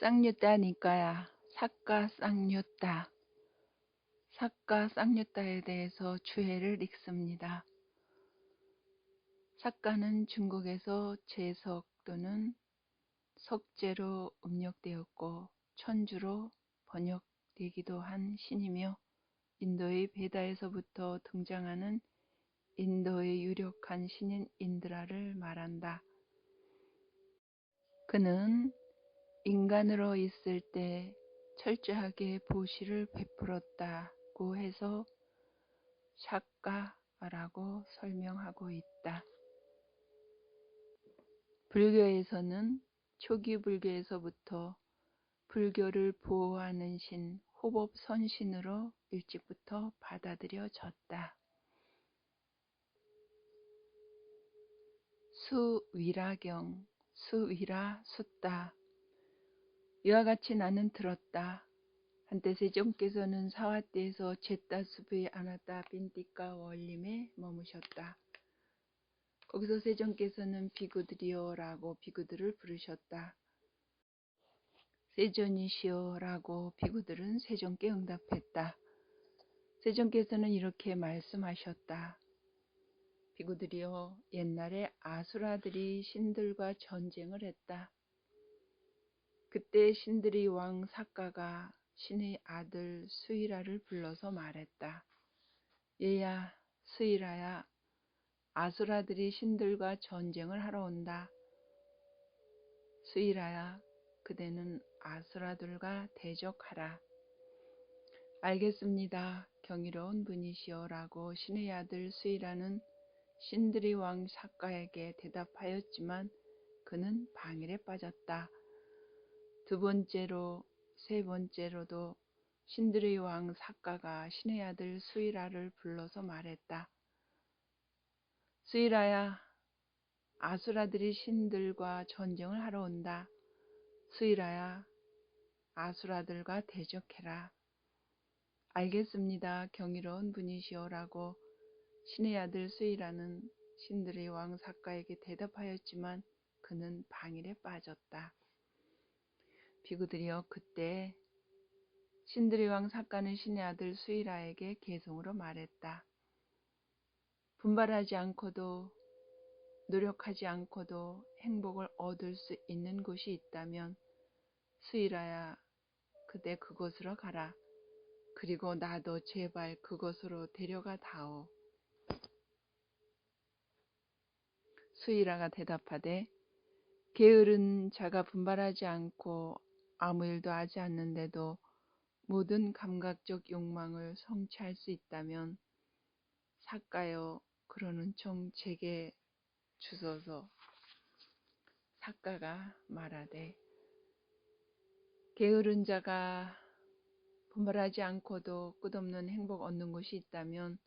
쌍유따니까야 사까 쌍유따 사까 쌍유따에 대해서 주해를 읽습니다. 사까는 중국에서 제석 또는 석재로 음력되었고 천주로 번역되기도 한 신이며 인도의 베다에서부터 등장하는 인도의 유력한 신인 인드라를 말한다. 그는 인간으로 있을 때 철저하게 보시를 베풀었다고 해서 샤까라고 설명하고 있다. 불교에서는 초기 불교에서부터 불교를 보호하는 신, 호법 선신으로 일찍부터 받아들여졌다. 수위라경, 수위라, 숫다. 이와 같이 나는 들었다. 한때 세종께서는 사화때에서 제따수부의 아나따 빈띠까 월림에 머무셨다. 거기서 세종께서는 비구들이여라고 비구들을 부르셨다. 세존이시여라고 비구들은 세종께 응답했다. 세종께서는 이렇게 말씀하셨다. 비구들이여 옛날에 아수라들이 신들과 전쟁을 했다. 그때 신들이 왕 사가가 신의 아들 수이라를 불러서 말했다. 얘야 수이라야 아수라들이 신들과 전쟁을 하러 온다. 수이라야 그대는 아수라들과 대적하라. 알겠습니다. 경이로운 분이시여라고 신의 아들 수이라는 신들이 왕 사가에게 대답하였지만 그는 방일에 빠졌다. 두 번째로 세 번째로도 신들의 왕 사가가 신의 아들 수이라를 불러서 말했다. 수이라야, 아수라들이 신들과 전쟁을 하러 온다. 수이라야, 아수라들과 대적해라. 알겠습니다. 경이로운 분이시오라고 신의 아들 수이라는 신들의 왕 사가에게 대답하였지만 그는 방일에 빠졌다. 비구들이여 그때 신들의 왕 사가는 신의 아들 수이라에게 개성으로 말했다. 분발하지 않고도 노력하지 않고도 행복을 얻을 수 있는 곳이 있다면 수이라야 그대 그곳으로 가라. 그리고 나도 제발 그곳으로 데려가 다오. 수이라가 대답하되 게으른 자가 분발하지 않고 아무 일도 하지 않는데도 모든 감각적 욕망을 성취할 수 있다면 사가여 그러는 총 제게 주소서 사가가 말하되 게으른 자가 분발하지 않고도 끝없는 행복 얻는 곳이 있다면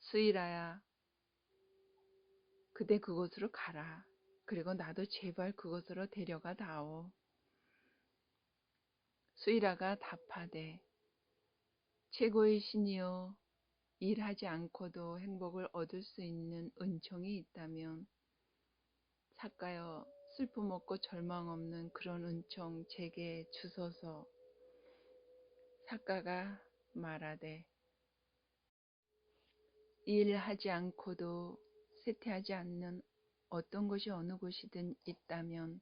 수이라야 그대 그곳으로 가라. 그리고 나도 제발 그곳으로 데려가 다오. 수이라가 답하되 최고의 신이여 일하지 않고도 행복을 얻을 수 있는 은총이 있다면 사가여 슬픔 없고 절망 없는 그런 은총 제게 주소서 사가가 말하되 일하지 않고도 쇠퇴하지 않는 어떤 것이 어느 곳이든 있다면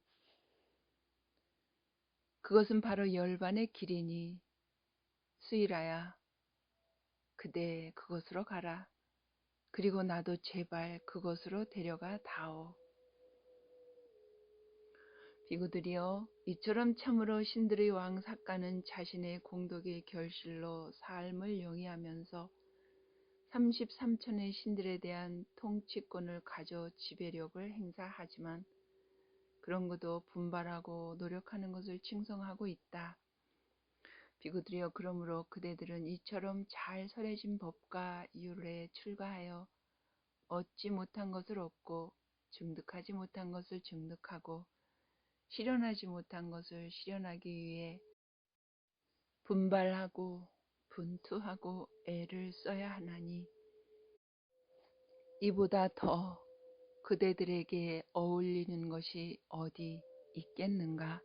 그것은 바로 열반의 길이니 수이라야 그대 그곳으로 가라. 그리고 나도 제발 그곳으로 데려가 다오. 비구들이여 이처럼 참으로 신들의 왕 사가는 자신의 공덕의 결실로 삶을 영위하면서 33천의 신들에 대한 통치권을 가져 지배력을 행사하지만 그런 것도 분발하고 노력하는 것을 칭송하고 있다. 비구들이여 그러므로 그대들은 이처럼 잘 설해진 법과 이율에 출가하여 얻지 못한 것을 얻고 증득하지 못한 것을 증득하고 실현하지 못한 것을 실현하기 위해 분발하고 분투하고 애를 써야 하나니 이보다 더 그대들에게 어울리는 것이 어디 있겠는가?